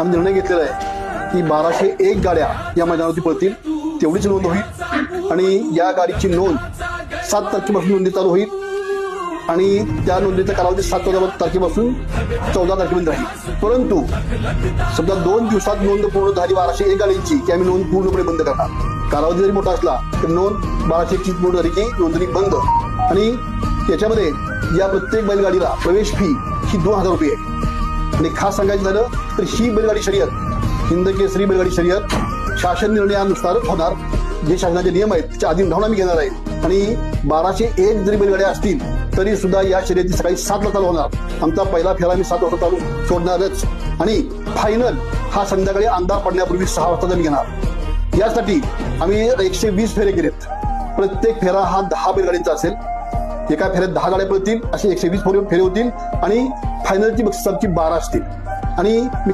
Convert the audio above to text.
आम्ही निर्णय घेतलेला आहे की बाराशे एक गाड्या या मैदानावरती पळतील तेवढीच नोंद होईल. आणि या गाडीची नोंद सात तारखेपासून नोंदी चालू होईल. आणि त्या नोंदीचा कालावधी सात चौदा तारखेपासून चौदा तारखेपर्यंत राहील. परंतु समजा दोन दिवसात नोंद पूर्ण झाली बाराशे एक गाडीची की आम्ही नोंद पूर्णपणे बंद करणार. कालावधी जरी मोठा असला तर नोंद बाराशे एकची पूर्ण झाली की नोंदणी बंद. आणि याच्यामध्ये या प्रत्येक बैलगाडीला प्रवेश फी ही दोन हजार रुपये आहे. आणि खास सांगायचं झालं तर ही बैलगाडी शर्यत हिंद केसरी बैलगाडी शर्यत शासन निर्णयानुसार होणार. जे शासनाचे नियम आहेत त्याच्या अधीन धावून आम्ही घेणार आहे आणि बाराशे एक जरी बैलगाड्या असतील तरी सुद्धा या शर्यती सकाळी सातला चालू होणार. आमचा पहिला फेरा आम्ही सात वाजता चालू सोडणारच. आणि फायनल हा संध्याकाळी अंधार पडण्यापूर्वी सहा वाजता आम्ही घेणार. यासाठी आम्ही एकशे वीस फेरे केलेत. प्रत्येक फेरा हा दहा बैलगाडींचा असेल. एका फेऱ्यात दहा गाड्या पळतील असे एकशे वीस फेरे फेरे होतील आणि फायनलची बक्षीस आमची बारा असतील. आणि मी